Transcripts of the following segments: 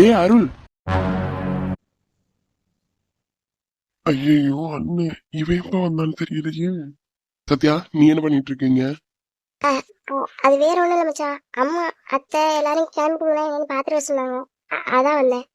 டேய் அருள் ஐயோ அண்ணே இவன் எப்ப வந்தான்னு தெரியலையே. சத்யா நீ என்ன பண்ணிட்டு இருக்கீங்க அது வேற ஒண்ணும் இல்ல மச்சான். அம்மா அத்தை எல்லாரும் கிளம்பிட்டீங்களா என்னன்னு பாத்துட்டு சொன்னாங்க. அதான் வந்தேன்.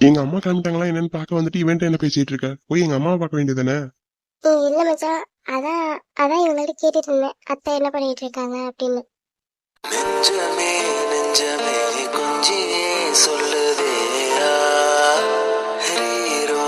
எங்க அம்மா கிளம்பிட்டாங்களா என்னன்னு பார்க்க வந்துட்டு இவன்ட்ட என்ன பேசிட்டு இருக்க? போய் எங்க அம்மாவை பார்க்க வேண்டியதானே ஏய், இல்ல மச்சான். அதான் அதான் இவங்கள்ட்ட கேட்டுட்டு இருந்தேன். அத்தை என்ன பண்ணிட்டு இருக்காங்க அப்படின்னு. நெஞ்சமே கொஞ்சியே சொல்லுதே ஹீரோ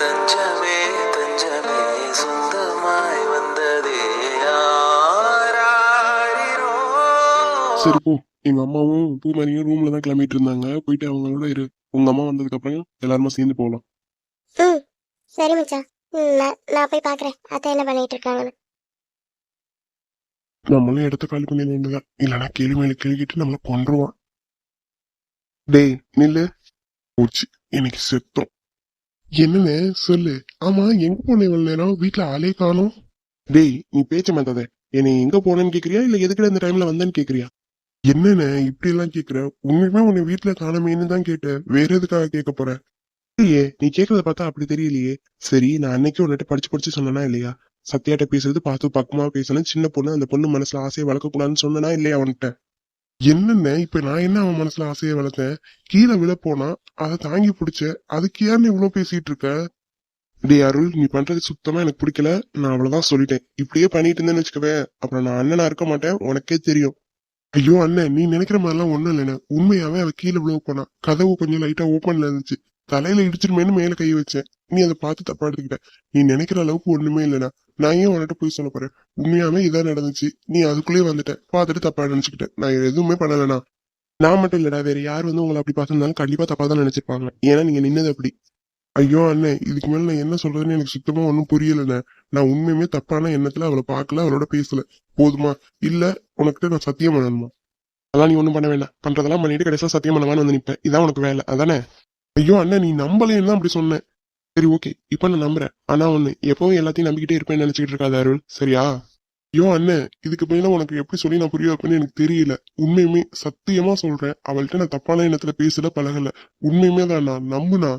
தஞ்சமே தஞ்சமே சொந்தமாய் வந்ததே ஆராரிரோ சரி போ. எங்க அம்மாவும் பூமாரியும் ரூம்ல தான் கிளம்பிட்டு இருந்தாங்க. போயிட்டு அவங்களோட இரு. உங்க அம்மா வந்ததுக்கு அப்புறம் எல்லாருமே சேர்ந்து போகலாம் ம் சரி மச்சான். நான் போய் பாக்குறேன். அத்தை என்ன பண்ணிட்டு இருக்காங்கன்னு. நம்மளும் இடத்த காலி பண்ணி வேண்டியதான் இல்லைன்னா கேள்வி மேல கேள்விட்டு நம்மள கொன்றுவான். டேய் நில்லு. போச்சு. இன்னைக்கு செத்தோம். என்னன்னு சொல்லு. ஆமா எங்க போன இவ்வளவு நேரம்? வீட்டுல ஆளே காணும். டேய் நீ பேச்ச மாத்தாத. என்னை எங்க போனேன்னு கேக்குறியா? இல்ல எதுக்குடா இந்த டைம்ல வந்தேன்னு கேக்குறியா? என்னென்ன இப்படி எல்லாம் கேக்குற? உண்மையுமே உன்னை வீட்டுல காணமேன்னு தான் கேட்டேன். வேற எதுக்காக கேட்க போற? இல்லையே நீ கேக்குறத பார்த்தா அப்படி தெரியலையே. சரி நான் அன்னைக்கு உன்னிட்ட படிச்சு படிச்சு சொன்னனா இல்லையா? சத்யாட்ட பேசுறது பார்த்து பக்கமா பேசணும் சின்ன பொண்ணு அந்த பொண்ணு மனசுல ஆசையை வளர்க்கக்கூடாதுன்னு சொன்னனா இல்லையா அவன்கிட்ட? என்னென்ன? இப்ப நான் என்ன அவன் மனசுல ஆசையை வளர்த்தேன்? கீழே விழ போனா அதை தாங்கி பிடிச்ச அதுக்கு ஏன் இவ்வளவு பேசிட்டு இருக்க? டே அருள் நீ பண்றது சுத்தமா எனக்கு பிடிக்கல. நான் அவ்வளவுதான் சொல்லிட்டேன். இப்படியே பண்ணிட்டு இருந்தேன்னு வச்சுக்கவே அப்புறம் நான் அண்ணனா இருக்க மாட்டேன். உனக்கே தெரியும். ஐயோ அண்ணன் நீ நினைக்கிற மாதிரிலாம் ஒண்ணும் இல்லைண்ணே. உண்மையாவே அவ கீழே விழுவ போனா. கதவு கொஞ்சம் லைட்டா ஓப்பன்ல இருந்துச்சு. தலையில இடிச்சிருமேன்னு மேல கை வச்சேன். நீ அதை பார்த்து தப்பா எடுத்துக்கிட்ட. நீ நினைக்கிற அளவுக்கு ஒண்ணுமே இல்லைனா நான் ஏன் உன்கிட்ட போய் சொல்ல போறேன்? உண்மையாவே இதான் நடந்துச்சு. நீ அதுக்குள்ளேயே வந்துட்ட. பார்த்துட்டு தப்பா நினைச்சுக்கிட்டேன் நான் எதுவுமே பண்ணலண்ணா. நான் மட்டும் இல்லடா. வேற யார் வந்து உங்களை அப்படி பார்த்துருந்தாலும் கண்டிப்பா தப்பா தான் நினைச்சிருப்பாங்க. ஏன்னா நீங்க நின்னது அப்படி. ஐயோ அண்ணே இதுக்கு மேல நான் என்ன சொல்றதுன்னு எனக்கு சுத்தமா ஒன்றும் புரியலண்ணே. நான் உண்மையுமே தப்பான எண்ணத்துல அவளை பார்க்கல அவளோட பேசல. போதுமா? இல்ல உனக்கிட்ட நான் சத்தியம் பண்ணணுமா? அதான் நீ ஒன்றும் பண்ண வேண்டாம். பண்றதெல்லாம் பண்ணிட்டு கடைசியா சத்தியம் பண்ணலாம்னு வந்து நிப்பேன். இதான் உனக்கு வேலை. அதானே? ஐயோ அண்ணன் நீ நம்பலைன்னு தான் அப்படி சொன்னேன் சரி ஓகே இப்போ நான் நம்புறேன். ஆனா ஒண்ணு எப்பவும் எல்லாத்தையும் நம்பிக்கிட்டே இருப்பேன்னு நினைச்சுக்கிட்டு இருக்காது அருள். சரியா? ஐயோ அண்ணன் இதுக்கு மேல உனக்கு எப்படி சொல்லி நான் புரிய வைப்பேன்னு எனக்கு தெரியல. உண்மையுமே சத்தியமா சொல்றேன். அவள்கிட்ட நான் தப்பான எண்ணத்துல பேசல பழகல. உண்மையுமே தான் நான் நம்புனா.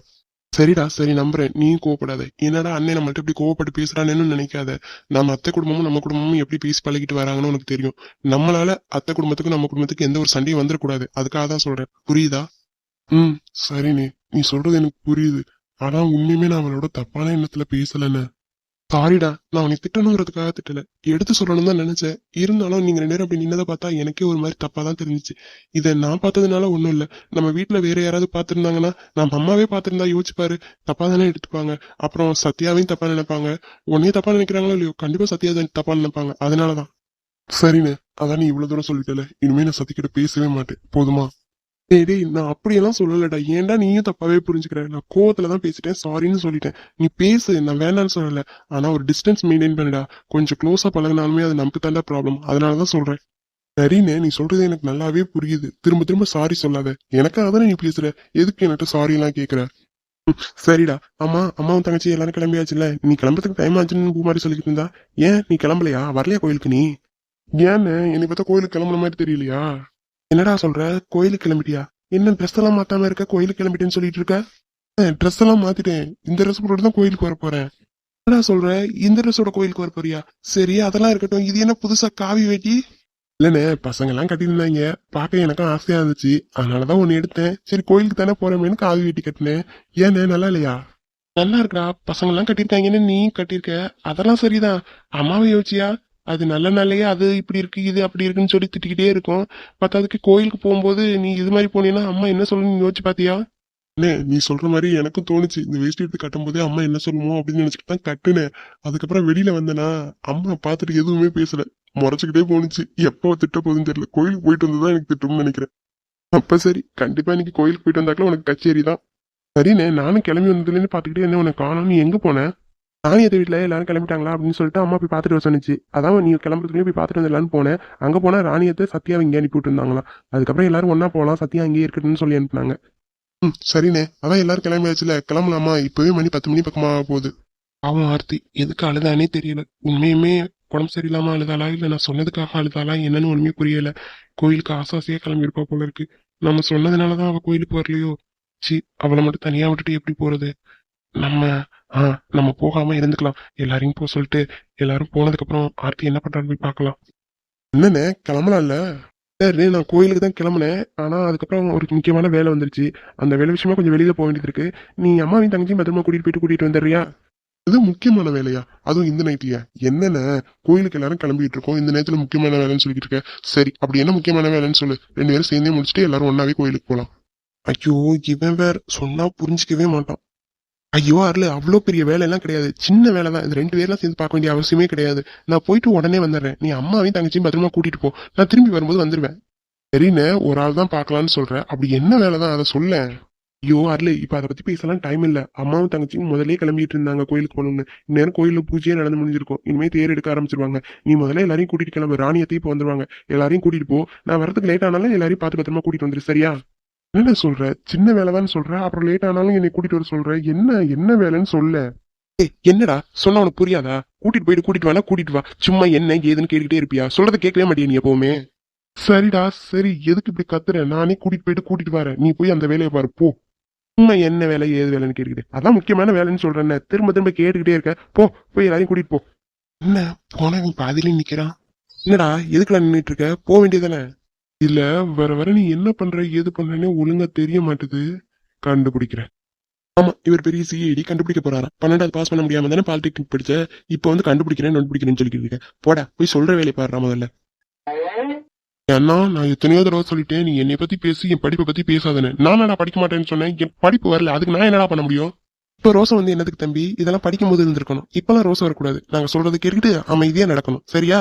சரிடா சரி நம்புறேன். நீயும் கோவப்படாத. என்னடா அண்ணன் நம்மள்ட்ட இப்படி கோவப்பட்டு பேசுறானேன்னு நினைக்காத. நம்ம அத்தை குடும்பமும் நம்ம குடும்பமும் எப்படி பேசி பழகிட்டு வராங்கன்னு உனக்கு தெரியும். நம்மளால அத்தை குடும்பத்துக்கும் நம்ம குடும்பத்துக்கு எந்த ஒரு சண்டையும் வந்துடக்கூடாது அதுக்காக தான் சொல்றேன். புரியுதா? ம் சரிண்ணே நீ சொல்றது எனக்கு புரியுது. ஆனா உண்மையுமே நான் அவளோட தப்பான எண்ணத்துல பேசலன்னு சாரிடா நான் உன்னை திட்டணுங்கிறதுக்காக திட்டல. எடுத்து சொல்லணும் தான் நினைச்சேன். இருந்தாலும் நீங்க ரெண்டு பேரும் அப்படி நின்னதை பார்த்தா எனக்கே ஒரு மாதிரி தப்பா தான் தெரிஞ்சுச்சு. இதை நான் பார்த்ததுனால ஒன்றும் இல்லை. நம்ம வீட்டில் வேற யாராவது பார்த்துருந்தாங்கன்னா நம்ம அம்மாவே பார்த்துருந்தா யோசிச்சு பாரு தப்பா தானே எடுத்துப்பாங்க. அப்புறம் சத்யாவையும் தப்பா நினைப்பாங்க. உன்னையும் தப்பா நினைக்கிறாங்களோ இல்லையோ கண்டிப்பா சத்யா தான் தப்பா நினைப்பாங்க. அதனாலதான். சரிண்ணே அதான் நீ இவ்வளவு தூரம் சொல்லிட்டல. இனிமே நான் சத்திக்கிட்ட பேசவே மாட்டேன். போதுமா? டேய் டேய் நான் அப்படியெல்லாம் சொல்லலடா. ஏன்டா நீயும் தப்பாவே புரிஞ்சுக்கிற? நான் கோவத்துல தான் பேசிட்டேன். சாரின்னு சொல்லிட்டேன். நீ பேசு. நான் வேணாம்னு சொல்லல. ஆனா ஒரு டிஸ்டன்ஸ் மெயின்டைன் பண்ணுடா. கொஞ்சம் க்ளோஸா பழகினாலுமே அது நமக்கு தாண்டா ப்ராப்ளம் அதனாலதான் சொல்றேன். சரிண்ணே நீ சொல்றது எனக்கு நல்லாவே புரியுது. திரும்ப திரும்ப சாரி சொல்லாத. எனக்காக தானே நீ பேசுற? எதுக்கு என்கிட்ட சாரி எல்லாம் கேக்குற? ம், சரிடா. அம்மா அம்மாவும் தங்கச்சி எல்லாரும் கிளம்பியாச்சுல்ல? நீ கிளம்புறதுக்கு டைம் ஆச்சுன்னு பூமாரி சொல்லிட்டு இருந்தா? ஏன்? நீ கிளம்பலையா? வரலையா கோயிலுக்கு நீ? ஏன்னு என்னை பார்த்தா கோயிலுக்கு கிளம்புன மாதிரி தெரியலையா? என்னடா சொல்ற? கோயிலுக்கு கிளம்பிட்டியா? என்ன ட்ரெஸ் எல்லாம் மாத்தாம இருக்க? கோயிலுக்கு கிளம்பிட்டேன்னு சொல்லிட்டு இருக்க? ட்ரெஸ் எல்லாம் மாத்திட்டேன். இந்த ட்ரெஸ் போட்டு தான் கோயிலுக்கு வர போறேன். என்னடா சொல்ற? இந்த ட்ரெஸ்ஸோட கோயிலுக்கு வர போறியா? சரி அதெல்லாம் இருக்கட்டும். இது என்ன புதுசா காவி வேட்டி? இல்லண்ணே பசங்க எல்லாம் கட்டியிருந்தாங்க. பார்க்க எனக்கும் ஆசையா இருந்துச்சு. அதனாலதான் ஒண்ணு எடுத்தேன். சரி கோயிலுக்கு தானே போறேன்னு காவி வேட்டி கட்டினேன். ஏண்ணே நல்லா இல்லையா? நல்லா இருக்கா பசங்க எல்லாம் கட்டியிருக்காங்கன்னு நீ கட்டியிருக்க. அதெல்லாம் சரிதான். அம்மாவை யோசிச்சியா? அது நல்ல நாளையே அது இப்படி இருக்கு இது அப்படி இருக்குன்னு சொல்லி திட்டிக்கிட்டே இருக்கும். பத்தாவதுக்கு கோயிலுக்கு போகும்போது நீ இது மாதிரி போனீங்கன்னா அம்மா என்ன சொல்லணும்னு யோசிச்சு பாத்தியா? அண்ணே நீ சொல்ற மாதிரி எனக்கும் தோணுச்சு. இந்த வேஸ்ட் எடுத்து கட்டும் போதே அம்மா என்ன சொல்லுமோ அப்படின்னு நினைச்சிட்டு தான் கட்டுனேன். அதுக்கப்புறம் வெளியில வந்தேனா அம்மா பார்த்துட்டு எதுவுமே பேசல. முறைச்சிக்கிட்டே போணுச்சு. எப்போ திட்ட போகுதுன்னு தெரியல. கோயிலுக்கு போயிட்டு வந்ததுதான் எனக்கு திட்டம்னு நினைக்கிறேன். அப்ப சரி கண்டிப்பா இன்னைக்கு கோயிலுக்கு போயிட்டு வந்தாக்கல உனக்கு கச்சேரி தான். சரிண்ணே நானும் கிளம்பி வந்ததுலேருந்து பார்த்துக்கிட்டே என்ன உனக்கு காணும் நீ எங்க நானும் ராணியத்தை வீட்டில் எல்லாரும் கிளம்பிட்டாங்களா அப்படின்னு சொல்லிட்டு அம்மா போய் பார்த்துட்டு வர சொன்னிச்சு. அதான் நீ கிளம்புறதுக்குள்ளே போய் பார்த்துட்டு வந்துடலான்னு போனேன். அங்கே போனால் ராணியத்தை சத்யா இங்கே அனுப்பி விட்டுருந்தாங்களாம் அதுக்கப்புறம் எல்லாரும் ஒன்றா போகலாம் சத்யா அங்கேயே இருக்கட்டும்னு சொல்லி அனுப்புனாங்க. ம் சரிண்ணே. அதான் எல்லாரும் கிளம்பியாச்சுல. கிளம்பலாமா? இப்போவே மணி பத்து மணி பக்கமாக போகுது. அவன் ஆர்த்தி. எதுக்கு அழுதானே தெரியல. உண்மையுமே உடம்பு சரியில்லாமல் அழுதாளா? இல்லை நான் சொன்னதுக்காக அழுதாளா? என்னன்னு ஒன்றுமே புரியல. கோயிலுக்கு ஆசாசியாக கிளம்பியிருப்பா போல இருக்கு. நம்ம சொன்னதுனால தான் அவள் கோயிலுக்கு வரலையோ? சி அவளை மட்டும் தனியாக விட்டுட்டு எப்படி போகிறது நம்ம ஆ நம்ம போகாம இருந்துக்கலாம். எல்லாரையும் போக சொல்லிட்டு எல்லாரும் போனதுக்கு அப்புறம் ஆர்த்தி என்ன பண்றான்னு போய் பார்க்கலாம். என்னண்ணே கிளம்பலாம்ல சரி நான் கோயிலுக்கு தான் கிளம்புனேன். ஆனா அதுக்கப்புறம் ஒரு முக்கியமான வேலை வந்துருச்சு. அந்த வேலை விஷயமா கொஞ்சம் வெளியில போக வேண்டியது இருக்கு. நீ அம்மாவையும் தங்கச்சியும் பத்திரமா கூட்டிட்டு போயிட்டு கூட்டிட்டு வந்துடுறியா? இது முக்கியமான வேலையா? அதுவும் இந்த நைட்லயா என்னென்ன கோயிலுக்கு எல்லாரும் கிளம்பிட்டு இருக்கோம். இந்த நேரத்துல முக்கியமான வேலைன்னு சொல்லிட்டு இருக்க. சரி அப்படி என்ன முக்கியமான வேலைன்னு சொல்லு. ரெண்டு பேரும் சேர்ந்தே முடிச்சுட்டு எல்லாரும் ஒன்னாவே கோயிலுக்கு போலாம். ஐயோ இவன் வேற. சொன்னா புரிஞ்சுக்கவே மாட்டான். ஐயோ அருள் அவ்வளோ பெரிய வேலையெல்லாம் கிடையாது. சின்ன வேலை தான் இது ரெண்டு பேர்லாம் சேர்ந்து பார்க்க வேண்டிய அவசியமே கிடையாது. நான் போயிட்டு உடனே வந்துடுறேன். நீ அம்மாவையும் தங்கச்சியும் பத்திரமா கூட்டிட்டு போ. நான் திரும்பி வரும்போது வந்துடுவேன் சரிண்ணே ஒரு ஆள் தான் பார்க்கலான்னு சொல்கிறேன் அப்படி என்ன வேலை தான் அதை சொல்ல ஐயோ அருள் இப்போ அதை பற்றி பேசலாம் டைம் இல்லை. அம்மாவும் தங்கச்சியும் முதலே கிளம்பிட்டு இருந்தாங்க கோயிலுக்கு போகணும்னு. இந்நேரம் கோயிலில் பூஜையே நடந்து முடிஞ்சிருக்கும். இனிமே தேர் எடுக்க ஆரம்பிச்சிருவாங்க. நீ முதல்ல எல்லாரையும் கூட்டிட்டு கிளம்பு. ராணியத்தையும் இப்போ வந்துருவாங்க. எல்லாரையும் கூட்டிட்டு போ. நான் வரதுக்கு லேட் ஆனாலும் எல்லாரையும் பார்த்து பத்திரமா கூட்டிட்டு வந்துரு. சரியா? என்ன சொல்ற? சின்ன வேலைதான் சொல்ற? அப்புறம் லேட் ஆனாலும் என்னை கூட்டிட்டு வர சொல்ற? என்ன என்ன வேலைன்னு சொல்ல? ஏய் என்னடா? சொன்ன உனக்கு புரியாதா? கூட்டிட்டு போயிட்டு கூட்டிட்டு வேணா கூட்டிட்டு வா. சும்மா என்ன ஏதுன்னு கேட்டுக்கிட்டே இருப்பியா? சொல்றத கேட்கவே மாட்டியா நீ எப்பவுமே? சரிடா சரி. எதுக்கு இப்படி கத்துற? நானே கூட்டிட்டு போயிட்டு கூட்டிட்டு வரேன். நீ போய் அந்த வேலையை பாரு போ. சும்மா என்ன வேலை ஏது வேலைன்னு கேட்டுக்கிட்டு. அதான் முக்கியமான வேலைன்னு சொல்றேன் திரும்ப திரும்ப கேட்டுக்கிட்டே இருக்க. போ போய் எல்லாரையும் கூட்டிட்டு போ. என்ன? போனவன் பாதியில நிக்கிறான் என்னடா? எதுக்குலாம் நின்றுட்டு இருக்க? போக வேண்டியதானே இல்ல வர வர நீ என்ன பண்ற ஏது பண்றேன்னு ஒழுங்கா தெரிய மாட்டுது. கண்டுபிடிக்கிறேன். ஆமா இவர் பெரிய சிஐடி கண்டுபிடிக்க போறாரா பன்னெண்டாவது பாஸ் பண்ண முடியாம தானே பாலிடெக்னிக் படிச்ச? இப்போ வந்து கண்டுபிடிக்கிறேன் கண்டுபிடிக்கிறேன்னு சொல்லிட்டு இருக்க. போடா போய் சொல்ற வேலையை பாடுறா முதல்ல. அண்ணா நான் எத்தனையோ தடவை சொல்லிட்டேன். நீ என்னை பத்தி பேசி என் படிப்பை பத்தி பேசாதேன்னு. நான் படிக்க மாட்டேன்னு சொன்னேன்? என் படிப்பு வரல. அதுக்கு நான் என்னடா பண்ண முடியும்? இப்ப ரோசம் வந்து என்னதுக்கு தம்பி? இதெல்லாம் படிக்கும் போது இருந்திருக்கணும். இப்பெல்லாம் ரோசம் வரக்கூடாது. நாங்க சொல்றது கேட்டுக்கிட்டு அமைதியா நடக்கணும். சரியா?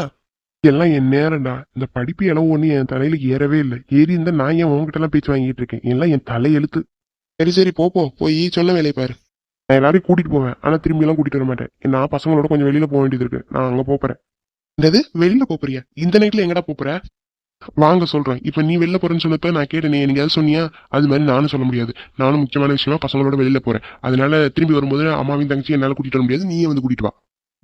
எல்லாம் என் நேரம்டா. இந்த படிப்பு இளவு ஒன்று என் தலையில ஏறவே இல்லை. ஏறி இருந்தா நான் ஏன் உங்ககிட்ட எல்லாம் பேச்சு வாங்கிட்டு இருக்கேன்? எல்லாம் என் தலை எழுத்து சரி சரி போப்போ போய் சொன்ன வேலையை பாரு. நான் எல்லாரையும் கூட்டிட்டு போவேன். ஆனா திரும்பி எல்லாம் கூட்டிட்டு வர மாட்டேன். நான் பசங்களோட கொஞ்சம் வெளியில போக வேண்டியது இருக்கு. நான் அங்க போறேன் என்னது? வெளியில போறியா இந்த நைட்ல எங்கடா போற வாங்க சொல்றேன். இப்ப நீ வெளில போறேன்னு சொன்னப்ப நான் கேட்டேன் நீ எனக்கு சொன்னியா? அது மாதிரி நானும் சொல்ல முடியாது. நானும் முக்கியமான விஷயமா பசங்களோட வெளியில போறேன். அதனால திரும்பி வரும்போது அம்மாவையும் தங்கச்சி என்னால கூட்டிட்டு வர முடியாது. நீயே வந்து கூட்டிட்டு வா.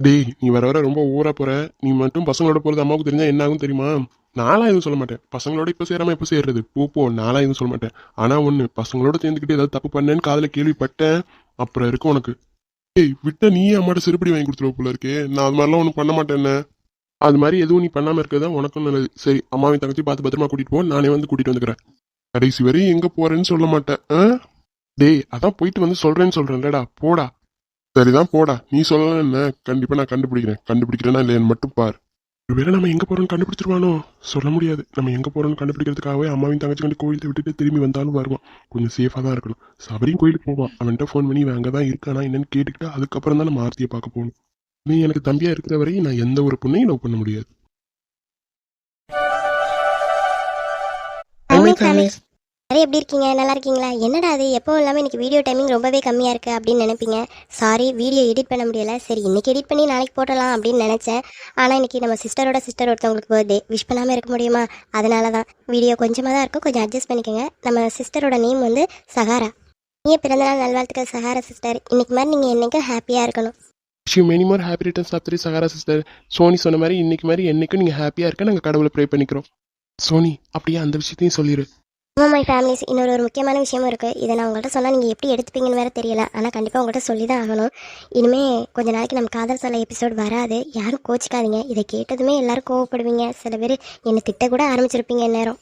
டேய் நீ வர வர ரொம்ப ஊரா போற. நீ மட்டும் பசங்களோட போறது அம்மாவுக்கு தெரிஞ்சா என்ன ஆகும் தெரியுமா? நானா எதுவும் சொல்ல மாட்டேன். பசங்களோட இப்ப சேராம இப்ப சேர்றது? போ போ. நானா எதுவும் சொல்ல மாட்டேன். ஆனா ஒண்ணு பசங்களோட சேர்ந்துக்கிட்டு ஏதாவது தப்பு பண்ணேன்னு காதில் கேள்விப்பட்டேன். அப்புறம் இருக்கும் உனக்கு. ஏய் விட்ட நீயே அம்மாட்ட செருப்படி வாங்கி கொடுத்துருவ போல இருக்கே. நான் அது மாதிரிலாம் ஒன்றும் பண்ண மாட்டேன்னு அது மாதிரி எதுவும் நீ பண்ணாம இருக்கிறதா உனக்கும் நல்லது. சரி அம்மாவையும் தங்கச்சி பார்த்து பத்திரமா கூட்டிட்டு போ. நானே வந்து கூட்டிட்டு வந்துக்கிறேன். கடைசி வரையும் எங்க போறேன்னு சொல்ல மாட்டேன். ஆ? டேய் அதான் போயிட்டு வந்து சொல்றேன்னு சொல்றேன்லடா. போடா. சரிதான் போடா. நீ சொல்லலாம் என்ன? கண்டிப்பா நான் கண்டுபிடிக்கிறேன். கண்டுபிடிக்கிறேன்னா இல்லையான்னு மட்டும் பார். ஒருவேளை நம்ம எங்க போறோம்னு கண்டுபிடிச்சிருவானோ? சொல்ல முடியாது. நம்ம எங்க போறோம்னு கண்டுபிடிக்கிறதுக்காகவே அம்மாவையும் தங்கச்சி கண்டு கோயிலை விட்டுட்டு திரும்பி வந்தாலும் வருவான். கொஞ்சம் சேஃபா தான் இருக்கணும். சபரியும் கோயிலுக்கு போவான். அவன்கிட்ட ஃபோன் பண்ணி இவன் அங்கதான் இருக்கானா என்னன்னு கேட்டுக்கிட்டு அதுக்கப்புறம் தான் நம்ம ஆர்த்தியை பார்க்க போகணும். நீ எனக்கு தம்பியா இருக்கிற வரையும் நான் எந்த ஒரு பொண்ணையும் லவ் பண்ண முடியாது. Hi, families. நிறைய எப்படி இருக்கீங்க? நல்லா இருக்கீங்களா? என்னடா அது? எப்பவும் இல்லாமல் இன்னைக்கு வீடியோ டைமிங் ரொம்பவே கம்மியாக இருக்குது அப்படின்னு நினைப்பீங்க. சாரி வீடியோ எடிட் பண்ண முடியல. சரி இன்றைக்கி எடிட் பண்ணி நாளைக்கு போடலாம் அப்படின்னு நினச்சேன். ஆனால் இன்றைக்கி நம்ம சிஸ்டரோட சிஸ்டர் ஒருத்தவங்களுக்கு பர்த்டே விஷ் பண்ணாமல் இருக்க முடியுமா? அதனால தான் வீடியோ கொஞ்சமாக தான் இருக்கும். கொஞ்சம் அட்ஜஸ்ட் பண்ணிக்கோங்க. நம்ம சிஸ்டரோட நேம் வந்து சஹாரா நீயே பிறந்தநாள் நல்வாழ்த்துக்கள் சஹாரா சிஸ்டர் இன்றைக்கி மாதிரி நீங்கள் என்னைக்கும் ஹாப்பியாக இருக்கணும். She many more happy returns of three Sahara sister Soni சொன்ன மாதிரி இன்றைக்கி மாதிரி என்றைக்கும் நீங்கள் ஹாப்பியாக இருக்க நாங்கள் கடவுளை ப்ரே பண்ணிக்கிறோம். சோனி அப்படியே அந்த விஷயத்தையும் சொல்லிடு ஆமாம் மை ஃபேமிலிஸ் இன்னொரு ஒரு முக்கியமான விஷயமும் இருக்குது இதை நான் உங்கள்கிட்ட சொன்னால் நீங்கள் எப்படி எடுத்துப்பீங்கன்னு வேற தெரியல. ஆனால் கண்டிப்பாக உங்கள்கிட்ட சொல்லி தான் ஆகணும். இனிமே கொஞ்ச நாளைக்கு நம்ம காதல் சொல்ல எபிசோட் வராது. யாரும் கோச்சிக்காதீங்க. இதை கேட்டதுமே எல்லாரும் கோவப்படுவீங்க. சில பேர் என்னை திட்ட கூட ஆரம்பிச்சிருப்பீங்க நேரம்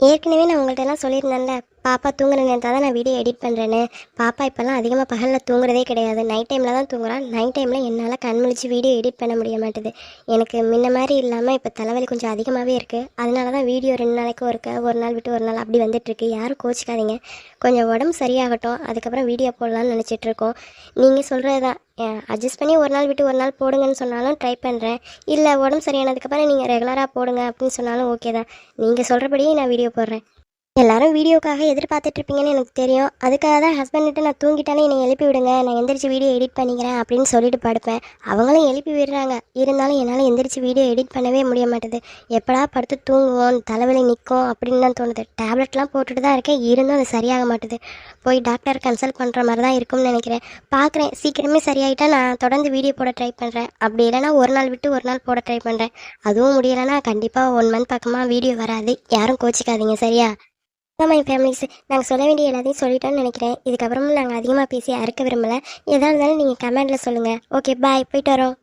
ஏற்கனவே நான் உங்கள்கிட்ட எல்லாம் சொல்லியிருந்தேன்ல பாப்பா தூங்குற நேரத்தில் தான் நான் வீடியோ எடிட் பண்ணுறேன்னு பாப்பா இப்போல்லாம் அதிகமாக பகலில் தூங்குறதே கிடையாது. நைட் டைமில் தான் தூங்குறான் நைட் டைமில் என்னால் கண் முழிச்சு வீடியோ எடிட் பண்ண முடிய மாட்டுது. எனக்கு முன்ன மாதிரி இல்லாமல் இப்போ தலைவலி கொஞ்சம் அதிகமாகவே இருக்குது அதனால தான் வீடியோ ரெண்டு நாளைக்கு ஒருக்க ஒரு நாள் விட்டு ஒரு நாள் அப்படி வந்துட்டுருக்கு யாரும் கோச்சிக்காதீங்க. கொஞ்சம் உடம்பு சரியாகட்டும். அதுக்கப்புறம் வீடியோ போடலான்னு நினச்சிட்ருக்கோம் நீங்கள் சொல்கிறது தான் அட்ஜஸ்ட் பண்ணி ஒரு நாள் விட்டு ஒரு நாள் போடுங்கன்னு சொன்னாலும் ட்ரை பண்ணுறேன் இல்லை உடம்பு சரியானதுக்கப்புறம் நீங்கள் ரெகுலராக போடுங்க அப்படின்னு சொன்னாலும் ஓகே தான். நீங்கள் சொல்கிறபடியே நான் வீடியோ போடுறேன். எல்லாரும் வீடியோக்காக எதிர்பார்த்துட்டு இருப்பீங்கன்னு எனக்கு தெரியும். அதுக்காக தான் ஹஸ்பண்ட்கிட்ட நான் தூங்கிட்டாலே என்னை எழுப்பி விடுங்க. நான் எந்திரிச்சு வீடியோ எடிட் பண்ணிக்கிறேன் அப்படின்னு சொல்லிட்டு படுப்பேன். அவங்களும் எழுப்பி விடுறாங்க. இருந்தாலும் என்னால் எந்திரிச்சு வீடியோ எடிட் பண்ணவே முடிய மாட்டேது. எப்படா படுத்து தூங்குவோம் தலைவலி நிற்கும் அப்படின்னு தான் தோணுது. டேப்லெட்லாம் போட்டுட்டு தான் இருக்கேன். இருந்தும் அது சரியாக மாட்டுது. போய் டாக்டர் கன்சல்ட் பண்ணுற மாதிரி தான் இருக்கும்னு நினைக்கிறேன். பார்க்குறேன் சீக்கிரமே சரியாயிட்டா நான் தொடர்ந்து வீடியோ போட ட்ரை பண்ணுறேன் அப்படி இல்லைன்னா ஒரு நாள் விட்டு ஒரு நாள் போட ட்ரை பண்ணுறேன் அதுவும் முடியலைன்னா கண்டிப்பாக ஒன் மந்த் பக்கமாக வீடியோ வராது. யாரும் கோச்சிக்காதீங்க. சரியா? மை ஃபேமிலிஸ் நாங்கள் சொல்ல வேண்டிய எல்லாத்தையும் சொல்லிட்டோம்னு நினைக்கிறேன். இதுக்கப்புறமும் நாங்கள் அதிகமாக பேசி அறுக்க விரும்பலை. எதாக இருந்தாலும் நீங்கள் கமெண்டில் சொல்லுங்கள் ஓகே பாய் போயிட்டு வரோம்.